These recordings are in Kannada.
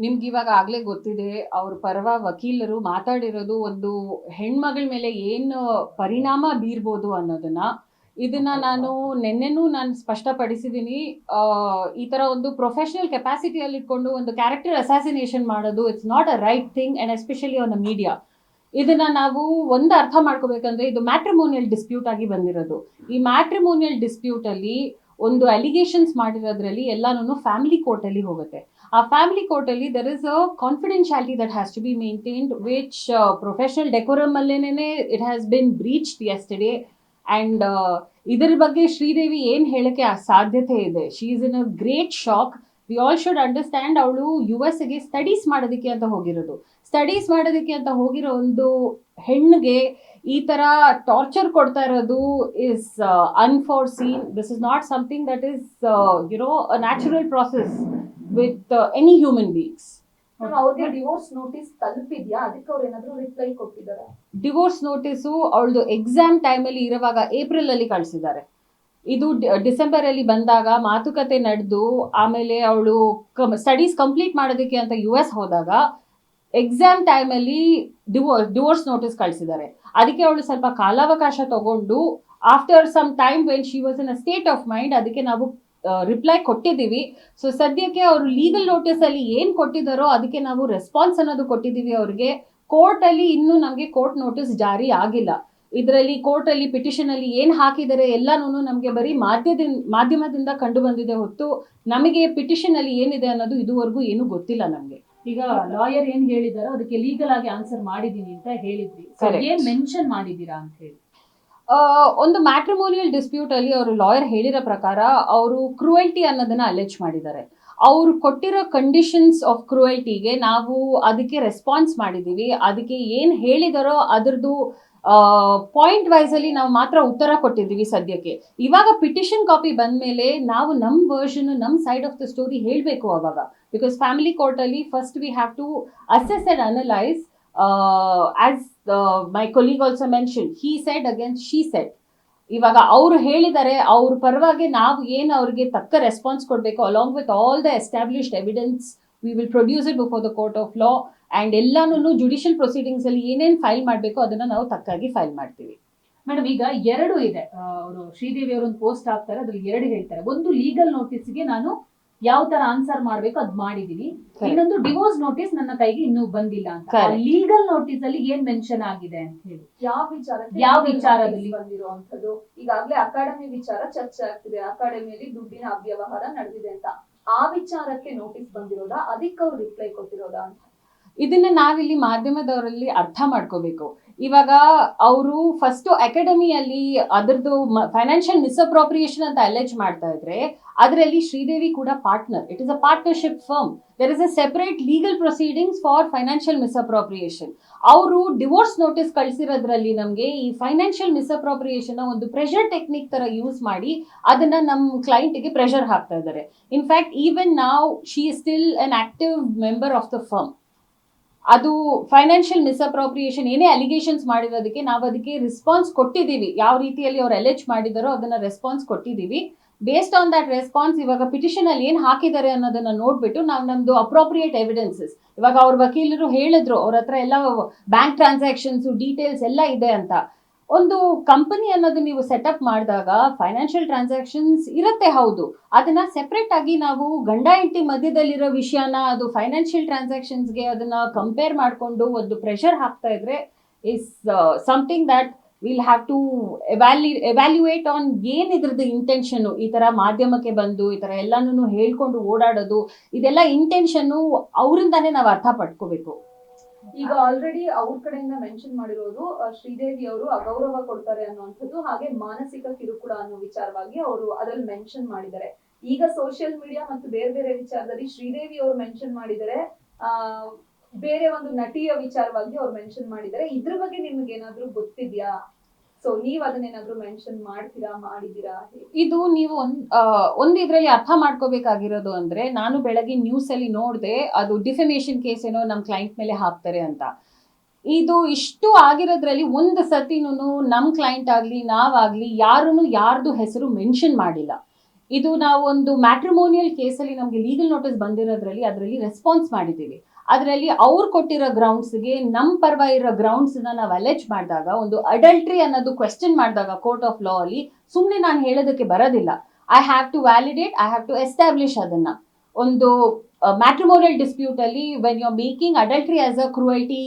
ನಿಮ್ಗೆ ಇವಾಗ ಆಗ್ಲೇ ಗೊತ್ತಿದೆ ಅವ್ರ ಪರವ ವಕೀಲರು ಮಾತಾಡಿರೋದು ಒಂದು ಹೆಣ್ಮಗಳ ಮೇಲೆ ಏನು ಪರಿಣಾಮ ಬೀರ್ಬೋದು ಅನ್ನೋದನ್ನ ಇದನ್ನ ನಾನು ನಿನ್ನೆನೂ ನಾನು ಸ್ಪಷ್ಟಪಡಿಸಿದ್ದೀನಿ ಈ ತರ ಒಂದು ಪ್ರೊಫೆಷನಲ್ ಕೆಪಾಸಿಟಿಯಲ್ಲಿ ಇಟ್ಕೊಂಡು ಒಂದು ಕ್ಯಾರೆಕ್ಟರ್ ಅಸಾಸಿನೇಷನ್ ಮಾಡೋದು it's not a right thing and especially on a media ಇದನ್ನ ನಾವು ಒಂದು ಅರ್ಥ ಮಾಡ್ಕೋಬೇಕಂದ್ರೆ ಇದು ಮ್ಯಾಟ್ರಿಮೋನಿಯಲ್ ಡಿಸ್ಪ್ಯೂಟ್ ಆಗಿ ಬಂದಿರೋದು. ಈ ಮ್ಯಾಟ್ರಿಮೋನಿಯಲ್ ಡಿಸ್ಪ್ಯೂಟ್ ಅಲ್ಲಿ ಒಂದು ಅಲಿಗೇಷನ್ಸ್ ಮಾಡಿರೋದ್ರಲ್ಲಿ ಎಲ್ಲಾನು ಫ್ಯಾಮಿಲಿ ಕೋರ್ಟ್ ಅಲ್ಲಿ ಹೋಗುತ್ತೆ. ಆ ಫ್ಯಾಮಿಲಿ ಕೋರ್ಟ್ ಅಲ್ಲಿ there is a confidentiality that has to be maintained which professional decorum ಅಲ್ಲೇನೆ it has been breached today and ಇದರ ಬಗ್ಗೆ ಶ್ರೀದೇವಿ ಏನು ಹೇಳಕ್ಕೆ ಆ ಸಾಧ್ಯತೆ ಇದೆ? She is in a great shock we all should understand ಅವಳು ಯು ಎಸ್ಗೆ ಸ್ಟಡೀಸ್ ಮಾಡೋದಕ್ಕೆ ಅಂತ ಹೋಗಿರೋದು. ಸ್ಟಡೀಸ್ ಮಾಡೋದಕ್ಕೆ ಅಂತ ಹೋಗಿರೋ ಒಂದು ಹೆಣ್ಣಿಗೆ ಈ ತರ ಟಾರ್ಚರ್ ಕೊಡ್ತಾ ಇರೋದು is unforeseen this is not something that is you know a natural process with any human beings ಅವ್ರಿಗೆ ಡಿವೋರ್ಸ್ ನೋಟಿಸ್ ತಲುಪಿದ್ಯಾ? ಅದಕ್ಕೆ ಅವ್ರು ಏನಾದ್ರು ರಿಪ್ಲೈ ಕೊಟ್ಟಿದ್ದಾರೆ? ಡಿವೋರ್ಸ್ ನೋಟಿಸು ಅವಳದು ಎಕ್ಸಾಮ್ ಟೈಮಲ್ಲಿ ಇರುವಾಗ ಏಪ್ರಿಲ್ ಅಲ್ಲಿ ಕಳಿಸಿದ್ದಾರೆ. ಇದು ಡಿಸೆಂಬರ್ ಅಲ್ಲಿ ಬಂದಾಗ ಮಾತುಕತೆ ನಡೆದು ಆಮೇಲೆ ಅವಳು ಸ್ಟಡೀಸ್ ಕಂಪ್ಲೀಟ್ ಮಾಡೋದಕ್ಕೆ ಅಂತ ಯು ಎಸ್ ಹೋದಾಗ ಎಕ್ಸಾಮ್ ಟೈಮಲ್ಲಿ ಡಿವೋರ್ಸ್ ಡಿವೋರ್ಸ್ ನೋಟಿಸ್ ಕಳಿಸಿದ್ದಾರೆ. ಅದಕ್ಕೆ ಅವಳು ಸ್ವಲ್ಪ ಕಾಲಾವಕಾಶ ತಗೊಂಡು after some time when she was in a state of mind ಅದಕ್ಕೆ ನಾವು ರಿಪ್ಲೈ ಕೊಟ್ಟಿದ್ದೀವಿ. ಸೊ ಸದ್ಯಕ್ಕೆ ಅವರು ಲೀಗಲ್ ನೋಟಿಸ್ ಅಲ್ಲಿ ಏನ್ ಕೊಟ್ಟಿದ್ದಾರೋ ಅದಕ್ಕೆ ನಾವು ರೆಸ್ಪಾನ್ಸ್ ಅನ್ನೋದು ಕೊಟ್ಟಿದ್ದೀವಿ ಅವ್ರಿಗೆ. ಕೋರ್ಟ್ ಅಲ್ಲಿ ಇನ್ನೂ ನಮಗೆ ಕೋರ್ಟ್ ನೋಟಿಸ್ ಜಾರಿ ಆಗಿಲ್ಲ. ಇದರಲ್ಲಿ ಕೋರ್ಟ್ ಅಲ್ಲಿ ಪಿಟಿಷನ್ ಅಲ್ಲಿ ಏನ್ ಹಾಕಿದ್ದಾರೆ ಎಲ್ಲಾನು ನಮಗೆ ಬರೀ ಮಾಧ್ಯಮದಿಂದ ಮಾಧ್ಯಮದಿಂದ ಕಂಡು ಬಂದಿದೆ ಹೊತ್ತು ನಮಗೆ ಪಿಟಿಷನ್ ಅಲ್ಲಿ ಏನಿದೆ ಅನ್ನೋದು ಇದುವರೆಗೂ ಏನು ಗೊತ್ತಿಲ್ಲ ನಮಗೆ. ಈಗ ಲಾಯರ್ ಏನ್ ಹೇಳಿದಾರೋ ಅದಕ್ಕೆ ಲೀಗಲ್ ಆಗಿ ಆನ್ಸರ್ ಮಾಡಿದೀನಿ ಅಂತ ಹೇಳಿದ್ರಿ. Correct. ಏನ್ ಮೆನ್ಷನ್ ಮಾಡಿದೀರಾ ಅಂತ ಹೇಳಿ. ಆ, ಒಂದು ಮ್ಯಾಟ್ರಿಮೋನಿಯಲ್ ಡಿಸ್ಪ್ಯೂಟ್ ಅಲ್ಲಿ ಅವರು ಲಾಯರ್ ಹೇಳಿರೋ ಪ್ರಕಾರ ಅವರು ಕ್ರೂಯಲ್ಟಿ ಅನ್ನೋದನ್ನ ಅಲೆಜ್ ಮಾಡಿದ್ದಾರೆ. ಅವರು ಕೊಟ್ಟಿರೋ ಕಂಡೀಷನ್ಸ್ ಆಫ್ ಕ್ರೂಯಲ್ಟಿಗೆ ನಾವು ಅದಕ್ಕೆ ರೆಸ್ಪಾನ್ಸ್ ಮಾಡಿದ್ದೀವಿ. ಅದಕ್ಕೆ ಏನು ಹೇಳಿದಾರೋ ಅದ್ರದ್ದು ಪಾಯಿಂಟ್ ವೈಸ್ ಅಲ್ಲಿ ನಾವು ಮಾತ್ರ ಉತ್ತರ ಕೊಟ್ಟಿದ್ದೀವಿ ಸದ್ಯಕ್ಕೆ. ಇವಾಗ ಪಿಟಿಷನ್ ಕಾಪಿ ಬಂದ ಮೇಲೆ ನಾವು ನಮ್ಮ ವರ್ಷನ್ ನಮ್ಮ ಸೈಡ್ ಆಫ್ ದ ಸ್ಟೋರಿ ಹೇಳಬೇಕು ಅವಾಗ. ಬಿಕಾಸ್ ಫ್ಯಾಮಿಲಿ ಕೋರ್ಟ್ ಅಲ್ಲಿ first we have to assess and analyse as my colleague also mention he said against she said ಇವಾಗ ಅವರು ಹೇಳಿದ್ದಾರೆ ಅವ್ರ ಪರವಾಗಿ ನಾವು ಏನು ಅವ್ರಿಗೆ ತಕ್ಕ ರೆಸ್ಪಾನ್ಸ್ ಕೊಡಬೇಕು along with all the established evidence we will produce it before the court of law and ಎಲ್ಲಾನು ಜುಡಿಷಿಯಲ್ ಪ್ರೊಸೀಡಿಂಗ್ಸ್ ಅಲ್ಲಿ ಏನೇನು ಫೈಲ್ ಮಾಡಬೇಕು ಅದನ್ನ ನಾವು ತಕ್ಕಾಗಿ ಫೈಲ್ ಮಾಡ್ತೀವಿ. ಮೇಡಮ್ ಈಗ ಎರಡು ಇದೆ. ಅವರು ಶ್ರೀದೇವಿ ಅವರು ಒಂದು ಪೋಸ್ಟ್ ಹಾಕ್ತಾರೆ ಅದ್ರಲ್ಲಿ ಎರಡು ಹೇಳ್ತಾರೆ. ಒಂದು ಲೀಗಲ್ ನೋಟಿಸ್ಗೆ ನಾನು ಯಾವ ತರ ಆನ್ಸರ್ ಮಾಡಬೇಕು ಅದ್ ಮಾಡಿದೀನಿ. ಇನ್ನೊಂದು ಡಿವೋರ್ಸ್ ನೋಟಿಸ್ ನನ್ನ ಕೈಗೆ ಇನ್ನೂ ಬಂದಿಲ್ಲ ಅಂತ. ಲೀಗಲ್ ನೋಟಿಸ್ ಅಲ್ಲಿ ಏನ್ ಮೆನ್ಷನ್ ಆಗಿದೆ ಅಂತ ಹೇಳಿ. ಯಾವ ವಿಚಾರ ಯಾವ ವಿಚಾರದಲ್ಲಿ? ಬಂದಿರುವಂತದ್ದು ಈಗಾಗ್ಲೇ ಅಕಾಡೆಮಿ ವಿಚಾರ ಚರ್ಚೆ ಆಗ್ತಿದೆ. ಅಕಾಡೆಮಿಯಲ್ಲಿ ದುಡ್ಡಿನ ಅವ್ಯವಹಾರ ನಡೆದಿದೆ ಅಂತ. ಆ ವಿಚಾರಕ್ಕೆ ನೋಟಿಸ್ ಬಂದಿರೋದಾ? ಅದಕ್ಕೆ ಅವ್ರು ರಿಪ್ಲೈ ಕೊಟ್ಟಿರೋದಾ ಅಂತ. ಇದನ್ನ ನಾವಿಲ್ಲಿ ಮಾಧ್ಯಮದವರಲ್ಲಿ ಅರ್ಥ ಮಾಡ್ಕೋಬೇಕು. ಇವಾಗ ಅವರು ಫಸ್ಟ್ ಅಕಾಡೆಮಿಯಲ್ಲಿ ಅದರದ್ದು ಫೈನಾನ್ಷಿಯಲ್ ಮಿಸ್ಅಪ್ರೋಪ್ರಿಯೇಷನ್ ಅಂತ ಅಲೆಜ್ ಮಾಡ್ತಾ ಇದ್ರೆ, ಅದರಲ್ಲಿ ಶ್ರೀದೇವಿ ಕೂಡ partner it is a partnership firm there is a separate legal proceedings for financial misappropriation ಅವರು ಡಿವೋರ್ಸ್ ನೋಟಿಸ್ ಕಳಿಸಿರೋದ್ರಲ್ಲಿ ನಮಗೆ ಈ ಫೈನಾನ್ಷಿಯಲ್ ಮಿಸ್ಅಪ್ರೋಪ್ರಿಯೇಷನ್ ಒಂದು ಪ್ರೆಷರ್ ಟೆಕ್ನಿಕ್ ತರ ಯೂಸ್ ಮಾಡಿ ಅದನ್ನ ನಮ್ಮ ಕ್ಲೈಂಟ್ಗೆ ಪ್ರೆಷರ್ ಹಾಕ್ತಾ ಇದ್ದಾರೆ. ಇನ್ಫ್ಯಾಕ್ಟ್ ಈವನ್ ನಾವು she is still an active member of the firm ಅದು ಫೈನಾನ್ಷಿಯಲ್ ಮಿಸ್ಅಪ್ರೋಪ್ರಿಯೇಷನ್ ಏನೇ ಅಲಿಗೇಷನ್ಸ್ ಮಾಡಿರೋದಕ್ಕೆ ನಾವು ಅದಕ್ಕೆ ರೆಸ್ಪಾನ್ಸ್ ಕೊಟ್ಟಿದ್ದೀವಿ. ಯಾವ ರೀತಿಯಲ್ಲಿ ಅವ್ರು ಅಲೆಜ್ ಮಾಡಿದಾರೋ ಅದನ್ನ ರೆಸ್ಪಾನ್ಸ್ ಕೊಟ್ಟಿದ್ದೀವಿ. ಬೇಸ್ಡ್ ಆನ್ ದಟ್ ರೆಸ್ಪಾನ್ಸ್ ಇವಾಗ ಪಿಟಿಷನ್ ಅಲ್ಲಿ ಏನ್ ಹಾಕಿದ್ದಾರೆ ಅನ್ನೋದನ್ನ ನೋಡ್ಬಿಟ್ಟು ನಾವು ನಮ್ದು ಅಪ್ರೋಪ್ರಿಯೇಟ್ ಎವಿಡೆನ್ಸಸ್ ಇವಾಗ ಅವ್ರ ವಕೀಲರು ಹೇಳಿದ್ರು, ಅವ್ರ ಹತ್ರ ಎಲ್ಲ ಬ್ಯಾಂಕ್ ಟ್ರಾನ್ಸಾಕ್ಷನ್ಸ್ ಡೀಟೇಲ್ಸ್ ಎಲ್ಲ ಇದೆ ಅಂತ. ಒಂದು ಕಂಪನಿ ಅನ್ನೋದು ನೀವು ಸೆಟಪ್ ಮಾಡಿದಾಗ ಫೈನಾನ್ಷಿಯಲ್ ಟ್ರಾನ್ಸಾಕ್ಷನ್ಸ್ ಇರುತ್ತೆ, ಹೌದು. ಅದನ್ನ ಸೆಪರೇಟ್ ಆಗಿ ನಾವು ಗಂಡ ಹೆಂಡತಿ ಮಧ್ಯದಲ್ಲಿರೋ ವಿಷಯನ ಅದು ಫೈನಾನ್ಷಿಯಲ್ ಟ್ರಾನ್ಸಾಕ್ಷನ್ಸ್ಗೆ ಅದನ್ನ ಕಂಪೇರ್ ಮಾಡಿಕೊಂಡು ಒಂದು ಪ್ರೆಷರ್ ಹಾಕ್ತಾ ಇದ್ರೆ is something that will have to evalu evaluate on ಏನ್ ಇದ್ರದ್ದು ಇಂಟೆನ್ಷನ್ ಈ ತರ ಮಾಧ್ಯಮಕ್ಕೆ ಬಂದು, ಈ ತರ ಎಲ್ಲಾನು ಹೇಳ್ಕೊಂಡು ಓಡಾಡೋದು, ಇದೆಲ್ಲ ಇಂಟೆನ್ಷನ್ ಅವರಿಂದಾನೇ ನಾವು ಅರ್ಥ ಪಡ್ಕೋಬೇಕು ಈಗ ಆಲ್ರೆಡಿ ಅವ್ರ ಕಡೆಯಿಂದ ಮೆನ್ಷನ್ ಮಾಡಿರೋದು ಶ್ರೀದೇವಿ ಅವರು ಅಗೌರವ ಕೊಡ್ತಾರೆ ಅನ್ನುವಂಥದ್ದು, ಹಾಗೆ ಮಾನಸಿಕ ಕಿರುಕುಳ ಅನ್ನೋ ವಿಚಾರವಾಗಿ ಅವರು ಅದ್ರಲ್ಲಿ ಮೆನ್ಷನ್ ಮಾಡಿದ್ದಾರೆ. ಈಗ ಸೋಷಿಯಲ್ ಮೀಡಿಯಾ ಮತ್ತು ಬೇರೆ ಬೇರೆ ವಿಚಾರದಲ್ಲಿ ಶ್ರೀದೇವಿ ಅವರು ಮೆನ್ಷನ್ ಮಾಡಿದರೆ, ಆ, ಬೇರೆ ಒಂದು ನಟಿಯ ವಿಚಾರವಾಗಿ ಅವ್ರು ಮೆನ್ಷನ್ ಮಾಡಿದ್ದಾರೆ ಇದ್ರ ಬಗ್ಗೆ ನಿಮ್ಗೆ ಏನಾದ್ರೂ ಗೊತ್ತಿದ್ಯಾ? ಸೊ ನೀವ್ ಅದನ್ನೇನಾದ್ರೂ ಮೆನ್ಷನ್ ಮಾಡ್ತೀರಾ ಮಾಡಿದೀರಾ? ಇದು ನೀವು ಒಂದ್ ಒಂದ್ ಇದ್ರಲ್ಲಿ ಅರ್ಥ ಮಾಡ್ಕೋಬೇಕಾಗಿರೋದು ಅಂದ್ರೆ ನಾನು ಬೆಳಗ್ಗೆ ನ್ಯೂಸ್ ಅಲ್ಲಿ ನೋಡಿದೆ ಅದು ಡಿಫೆಮೇಷನ್ ಕೇಸ್ ಏನೋ ನಮ್ಮ ಕ್ಲೈಂಟ್ ಮೇಲೆ ಹಾಕ್ತಾರೆ ಅಂತ. ಇದು ಇಷ್ಟು ಆಗಿರೋದ್ರಲ್ಲಿ ಒಂದ್ ಸತಿನೂ ನಮ್ ಕ್ಲೈಂಟ್ ಆಗ್ಲಿ, ನಾವಾಗ್ಲಿ ಯಾರು ಯಾರ್ದು ಹೆಸರು ಮೆನ್ಷನ್ ಮಾಡಿಲ್ಲ. ಇದು ನಾವು ಒಂದು ಮ್ಯಾಟ್ರಿಮೋನಿಯಲ್ ಕೇಸಲ್ಲಿ ನಮಗೆ ಲೀಗಲ್ ನೋಟಿಸ್ ಬಂದಿರೋದ್ರಲ್ಲಿ ಅದರಲ್ಲಿ ರೆಸ್ಪಾನ್ಸ್ ಮಾಡಿದ್ದೀವಿ. ಅದರಲ್ಲಿ ಅವ್ರು ಕೊಟ್ಟಿರೋ ಗ್ರೌಂಡ್ಸ್ಗೆ ನಮ್ಮ ಪರ್ವ ಇರೋ ಗ್ರೌಂಡ್ಸ್ನ ನಾವು ಅಲೆಚ್ ಮಾಡಿದಾಗ, ಒಂದು ಅಡಲ್ಟ್ರಿ ಅನ್ನೋದು ಕ್ವೆಶ್ಚನ್ ಮಾಡಿದಾಗ ಕೋರ್ಟ್ ಆಫ್ ಲಾ ಅಲ್ಲಿ ಸುಮ್ಮನೆ ನಾನು ಹೇಳೋದಕ್ಕೆ ಬರೋದಿಲ್ಲ. I have to validate I have to establish ಅದನ್ನ. ಒಂದು ಮ್ಯಾಟ್ರಿಮೋರಿಯಲ್ ಡಿಸ್ಪ್ಯೂಟ್ ಅಲ್ಲಿ when you are making adultery as a cruelty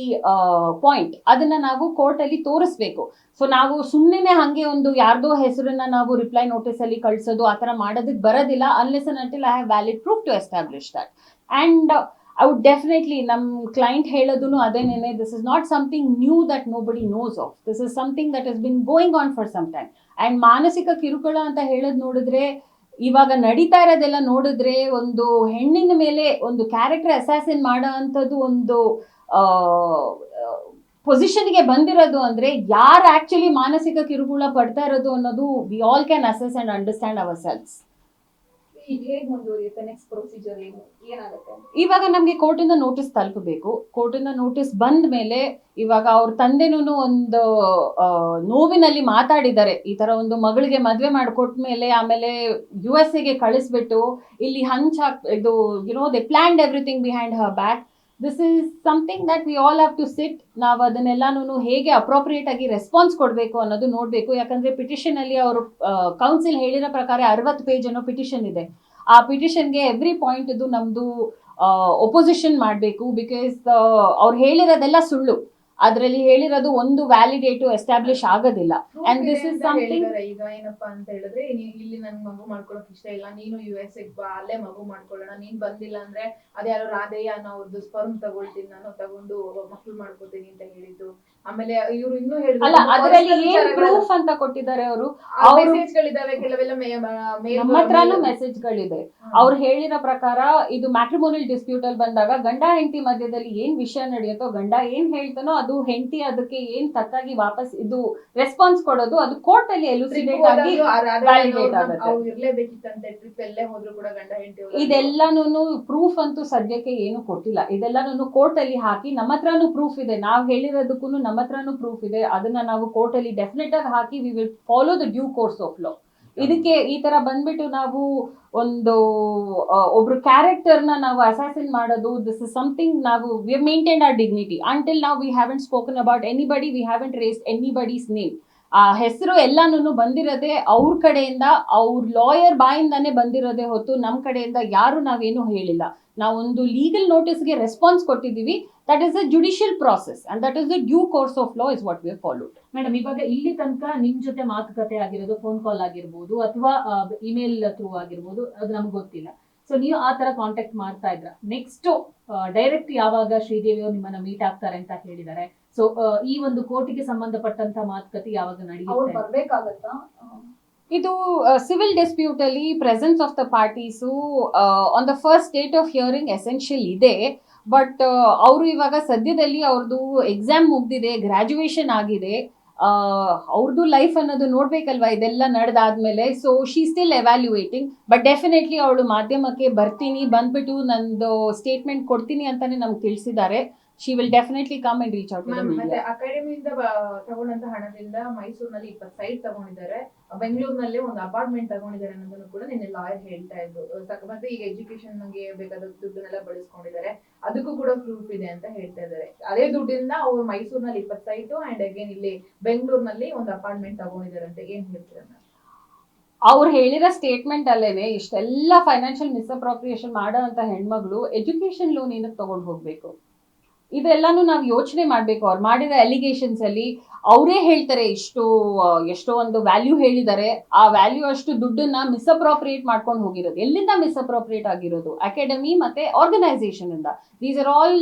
point ಅದನ್ನ ನಾವು ಕೋರ್ಟ್ ಅಲ್ಲಿ ತೋರಿಸ್ಬೇಕು. ಸೊ ನಾವು ಸುಮ್ಮನೆ ಹಂಗೆ ಒಂದು ಯಾರ್ದೋ ಹೆಸರನ್ನ ನಾವು ರಿಪ್ಲೈ ನೋಟಿಸ್ ಅಲ್ಲಿ ಕಳ್ಸೋದು, ಆ ಥರ ಮಾಡೋದಕ್ಕೆ ಬರೋದಿಲ್ಲ unless until I have valid proof to establish that and I would definitely ನಮ್ಮ ಕ್ಲೈಂಟ್ ಹೇಳೋದು ಅದೇನೇನೆ this is not something new that nobody knows of this is something that is been going on for some time and ಮಾನಸಿಕ ಕಿರುಕುಳ ಅಂತ ಹೇಳೋದು ನೋಡಿದ್ರೆ, ಇವಾಗ ನಡೀತಾ ಇರೋದೆಲ್ಲ ನೋಡಿದ್ರೆ, ಒಂದು ಹೆಣ್ಣಿನ ಮೇಲೆ ಒಂದು ಕ್ಯಾರೆಕ್ಟರ್ ಅಸಾಸಿನ್ ಮಾಡೋ ಅಂಥದ್ದು ಒಂದು ಪೊಸಿಷನ್ಗೆ ಬಂದಿರೋದು ಅಂದರೆ, ಯಾರು ಆ್ಯಕ್ಚುಲಿ ಮಾನಸಿಕ ಕಿರುಕುಳ ಪಡ್ತಾ ಇರೋದು ಅನ್ನೋದು we all can assess and understand ourselves ಇವಾಗ ನಮ್ಗೆ ಕೋರ್ಟಿಂದ ನೋಟಿಸ್ ತಲುಪಬೇಕು. ಕೋರ್ಟಿಂದ ನೋಟಿಸ್ ಬಂದ ಮೇಲೆ ಇವಾಗ ಅವ್ರ ತಂದೆನೂ ಒಂದು ನೋವಿನಲ್ಲಿ ಮಾತಾಡಿದ್ದಾರೆ. ಈ ತರ ಒಂದು ಮಗಳಿಗೆ ಮದುವೆ ಮಾಡಿಕೊಟ್ಟ ಮೇಲೆ ಆಮೇಲೆ ಯು ಎಸ್ ಎಗೆ ಕಳಿಸ್ಬಿಟ್ಟು ಇಲ್ಲಿ ಹಂಚ್, ಇದು you know they planned everything behind her back this is something that we all have to sit ನಾವು ಅದನ್ನೆಲ್ಲಾನು ಹೇಗೆ ಅಪ್ರೋಪ್ರಿಯೇಟ್ ಆಗಿ ರೆಸ್ಪಾನ್ಸ್ ಕೊಡಬೇಕು ಅನ್ನೋದು ನೋಡಬೇಕು. ಯಾಕಂದರೆ ಪಿಟಿಷನ್ ಅಲ್ಲಿ ಅವರು ಕೌನ್ಸಿಲ್ ಹೇಳಿರೋ ಪ್ರಕಾರ ಅರವತ್ತು ಪೇಜ್ ಅನ್ನೋ ಪಿಟಿಷನ್ ಇದೆ. ಆ ಪಿಟಿಷನ್ಗೆ ಎವ್ರಿ ಪಾಯಿಂಟ್ ಇದು ನಮ್ಮದು ಒಪೋಸಿಷನ್ ಮಾಡಬೇಕು ಬಿಕಾಸ್ ಅವ್ರು ಹೇಳಿರೋದೆಲ್ಲ ಸುಳ್ಳು. ಅದರಲ್ಲಿ ಹೇಳಿರೋದು ಒಂದು ವ್ಯಾಲಿಡೇಟು ಎಸ್ಟಾಬ್ಲಿಷ್ ಆಗೋದಿಲ್ಲ. ಅಂಡ್ is something- ಈಗ ಏನಪ್ಪಾ ಅಂತ ಹೇಳಿದ್ರೆ ಇಲ್ಲಿ ನನ್ ಮಗು ಮಾಡ್ಕೊಳಕ್ ಇಷ್ಟ ಇಲ್ಲ. ನೀನು ಯು ಎಸ್ ಬಾ ಅಲ್ಲೇ ಮಗು ಮಾಡ್ಕೊಳ್ಳೋಣ. ನೀನ್ ಬಂದಿಲ್ಲ ಅಂದ್ರೆ ಅದ್ಯಾರೋ ರಾಧೇಯ ಅನ್ನೋ ಅವ್ರದ್ದು ಸ್ಪರ್ಮ್ ತಗೊಳ್ತೀನಿ ನಾನು ತಗೊಂಡು ಮಕ್ಳು ಮಾಡ್ಕೋತೀನಿ ಅಂತ ಹೇಳಿದ್ದು. ಆಮೇಲೆ ಇವ್ರು ಇನ್ನೂ ಅಲ್ಲ ಅದರಲ್ಲಿ ಏನ್ ಪ್ರೂಫ್ ಅಂತ ಕೊಟ್ಟಿದ್ದಾರೆ ಅವರು? ಮೆಸೇಜ್ ಗಳಿದಾವೆ ಕೆಲವೆಲ್ಲ ನಮ್ಮ ಹತ್ರನೂ ಮೆಸೇಜ್ಗಳಿದೆ ಅವ್ರು ಹೇಳಿರೋ ಪ್ರಕಾರ ಇದು ಮ್ಯಾಟ್ರಿಮೋನಿಯಲ್ ಡಿಸ್ಪ್ಯೂಟ್ ಅಲ್ಲಿ ಬಂದಾಗ ಗಂಡ ಹೆಂಡತಿ ಮಧ್ಯದಲ್ಲಿ ಏನ್ ವಿಷಯ ನಡೆಯುತ್ತೋ ಗಂಡ ಏನ್ ಹೇಳ್ತಾನೋ ಅದು ಹೆಂಡತಿ ಅದಕ್ಕೆ ಏನ್ ತಕ್ಕಾಗಿ ವಾಪಸ್ ಇದು ರೆಸ್ಪಾನ್ಸ್ ಕೊಡೋದು ಅದು ಕೋರ್ಟ್ ಅಲ್ಲಿ ಎಲುಸಿಡೇಟ್ ಆಗಿ ಆಗುತ್ತೆ. ಅವ್ರು ಇರ್ಲೇಬೇಕಿತ್ತಂತೆ. ಟ್ರಿಪ್ ಎಲ್ಲೇ ಹೋದ್ರು ಕೂಡ ಗಂಡ ಹೆಂಡತಿ ಇದೆಲ್ಲಾನು ಪ್ರೂಫ್ ಅಂತೂ ಸದ್ಯಕ್ಕೆ ಏನು ಕೊಟ್ಟಿಲ್ಲ. ಇದೆಲ್ಲಾನು ಕೋರ್ಟ್ ಅಲ್ಲಿ ಹಾಕಿ ನಮ್ಮ ಹತ್ರನೂ ಪ್ರೂಫ್ ಇದೆ. ನಾವು ಹೇಳಿರೋದಕ್ಕೂ ನಮ್ಮ ಹತ್ರನೂ ಪ್ರೂಫ್ ಇದೆ. ಅದನ್ನ ನಾವು ಕೋರ್ಟ್ ಅಲ್ಲಿ ಡೆಫಿನೆಟ್ ಆಗಿ ಹಾಕಿ we will follow the due course of law ಇದಕ್ಕೆ ಈ ತರ ಬಂದ್ಬಿಟ್ಟು ನಾವು ಒಂದು ಒಬ್ರು ಕ್ಯಾರೆಕ್ಟರ್ನ ನಾವು ಅಸಾಸಿನ್ ಮಾಡೋದು ದಿಸ್ ಇಸ್ ಸಮಥಿಂಗ್ ನಾವು we maintain our dignity until ನಾವು we haven't spoken about anybody we haven't raised anybody's name ಆ, ಹೆಸರು ಎಲ್ಲಾನು ಬಂದಿರೋದೆ ಅವ್ರ ಕಡೆಯಿಂದ, ಅವ್ರ ಲಾಯರ್ ಬಾಯಿಂದಾನೇ ಬಂದಿರೋದೇ ಹೊತ್ತು ನಮ್ಮ ಕಡೆಯಿಂದ ಯಾರು ನಾವೇನು ಹೇಳಿಲ್ಲ. ನಾವೊಂದು ಲೀಗಲ್ ನೋಟಿಸ್ಗೆ ರೆಸ್ಪಾನ್ಸ್ ಕೊಟ್ಟಿದ್ದೀವಿ. That is a judicial process and that is the due course of law is what we followed madam ಇವಾಗ ಇಲ್ಲಿ ತನಕ ನಿಮ್ ಜೊತೆ ಮಾತುಕತೆ ಆಗಿರೋದು ಫೋನ್ ಕಾಲ್ ಆಗಿರ್ಬೋದು ಅಥವಾ ಇಮೇಲ್ ಥ್ರೂ ಆಗಿರ್ಬೋದು ಅದು ನಮ್ಗೆ ಗೊತ್ತಿಲ್ಲ. ಸೊ ನೀವು ಆ ತರ ಕಾಂಟ್ಯಾಕ್ಟ್ ಮಾಡ್ತಾ ಇದ್ರ. ನೆಕ್ಸ್ಟ್ ಡೈರೆಕ್ಟ್ ಯಾವಾಗ ಶ್ರೀದೇವಿ ಅವರು ನಿಮ್ಮನ್ನ ಮೀಟ್ ಆಗ್ತಾರೆ ಅಂತ ಹೇಳಿದ್ದಾರೆ. ಸೊ ಈ ಒಂದು ಕೋರ್ಟಿಗೆ ಸಂಬಂಧಪಟ್ಟಂತ ಮಾತುಕತೆ ಯಾವಾಗ ಅವ್ರು ನಡೆಯುತ್ತೆ ಬರ್ಬೇಕಾಗತ್ತಾ? ಇದು ಸಿವಿಲ್ ಡಿಸ್ಪ್ಯೂಟ್ ಅಲ್ಲಿ presence of the parties on the first date of hearing essential ಇದೆ. ಬಟ್ ಅವರು ಇವಾಗ ಸದ್ಯದಲ್ಲಿ ಅವ್ರದ್ದು ಎಕ್ಸಾಮ್ ಮುಗ್ದಿದೆ ಗ್ರಾಜುಯೇಷನ್ ಆಗಿದೆ. ಅವ್ರದ್ದು ಲೈಫ್ ಅನ್ನೋದು ನೋಡ್ಬೇಕಲ್ವಾ? ಇದೆಲ್ಲ ನಡೆದಾದ್ಮೇಲೆ. So she still evaluating but definitely ಅವಳು ಮಾಧ್ಯಮಕ್ಕೆ ಬರ್ತೀನಿ, ಬಂದ್ಬಿಟ್ಟು ನಂದು ಸ್ಟೇಟ್ಮೆಂಟ್ ಕೊಡ್ತೀನಿ ಅಂತಾನೆ ನಮ್ಗೆ ತಿಳಿಸಿದ್ದಾರೆ. She will definitely come and reach out ಮತ್ತೆ ಅಕಾಡೆಮಿಯಿಂದ ತಗೊಂಡಂತ ಹಣದಿಂದ ಮೈಸೂರಿನಲ್ಲಿ ಇಪ್ಪತ್ತು ಸೈಟ್ ತಗೊಂಡಿದ್ದಾರೆ. ಬೆಂಗಳೂರಿನಲ್ಲಿ ಒಂದು ಅಪಾರ್ಟ್ಮೆಂಟ್ ತಗೊಂಡಿದ್ದಾರೆ ಅನ್ನೋದನ್ನು ಕೂಡ ನಿನ್ನೆ ಲಾಯರ್ ಹೇಳ್ತಾ ಇದ್ರು. ಮತ್ತೆ ಈಗ ಎಜುಕೇಶನ್ಗೆ ಬೇಕಾದ ದುಡ್ಡನ್ನೆಲ್ಲ ಬಳಸ್ಕೊಂಡಿದ್ದಾರೆ. ಅದಕ್ಕೂ ಕೂಡ ಪ್ರೂಫ್ ಇದೆ ಅಂತ ಹೇಳ್ತಾ ಇದ್ದಾರೆ. ಅದೇ ದುಡ್ಡಿಂದ ಅವ್ರು ಮೈಸೂರಿನಲ್ಲಿ ಇಪ್ಪತ್ತು ಸೈಟು ಅಂಡ್ ಅಗೇನ್ ಇಲ್ಲಿ ಬೆಂಗಳೂರಿನಲ್ಲಿ ಒಂದು ಅಪಾರ್ಟ್ಮೆಂಟ್ ತಗೊಂಡಿದ್ದಾರೆ ಅಂತ ಏನ್ ಹೇಳ್ತೀರಾ ಅವ್ರು ಹೇಳಿರೋ ಸ್ಟೇಟ್ಮೆಂಟ್ ಅಲ್ಲೇನೆ ಇಷ್ಟೆಲ್ಲ ಫೈನಾನ್ಷಿಯಲ್ ಮಿಸ್ಅಪ್ರೋಪ್ರಿಯೇಷನ್ ಮಾಡೋ ಅಂತ ಹೆಣ್ಮಗಳು ಎಜುಕೇಶನ್ ಲೋನ್ ಏನಕ್ಕೆ ತಗೊಂಡು ಹೋಗ್ಬೇಕು? ಇದೆಲ್ಲಾನು ನಾವು ಯೋಚನೆ ಮಾಡಬೇಕು. ಅವ್ರು ಮಾಡಿದ ಅಲಿಗೇಷನ್ಸ್ ಅಲ್ಲಿ ಅವರೇ ಹೇಳ್ತಾರೆ ಇಷ್ಟು ಎಷ್ಟೋ ಒಂದು ವ್ಯಾಲ್ಯೂ ಹೇಳಿದ್ದಾರೆ. ಆ ವ್ಯಾಲ್ಯೂ ಅಷ್ಟು ದುಡ್ಡನ್ನ ಮಿಸ್ಅಪ್ರೋಪ್ರಿಯೇಟ್ ಮಾಡ್ಕೊಂಡು ಹೋಗಿರೋದು. ಎಲ್ಲಿಂದ ಮಿಸ್ಅಪ್ರೋಪ್ರಿಯೇಟ್ ಆಗಿರೋದು? ಅಕಾಡೆಮಿ ಮತ್ತೆ ಆರ್ಗನೈಸೇಷನ್ ಇಂದ. These are all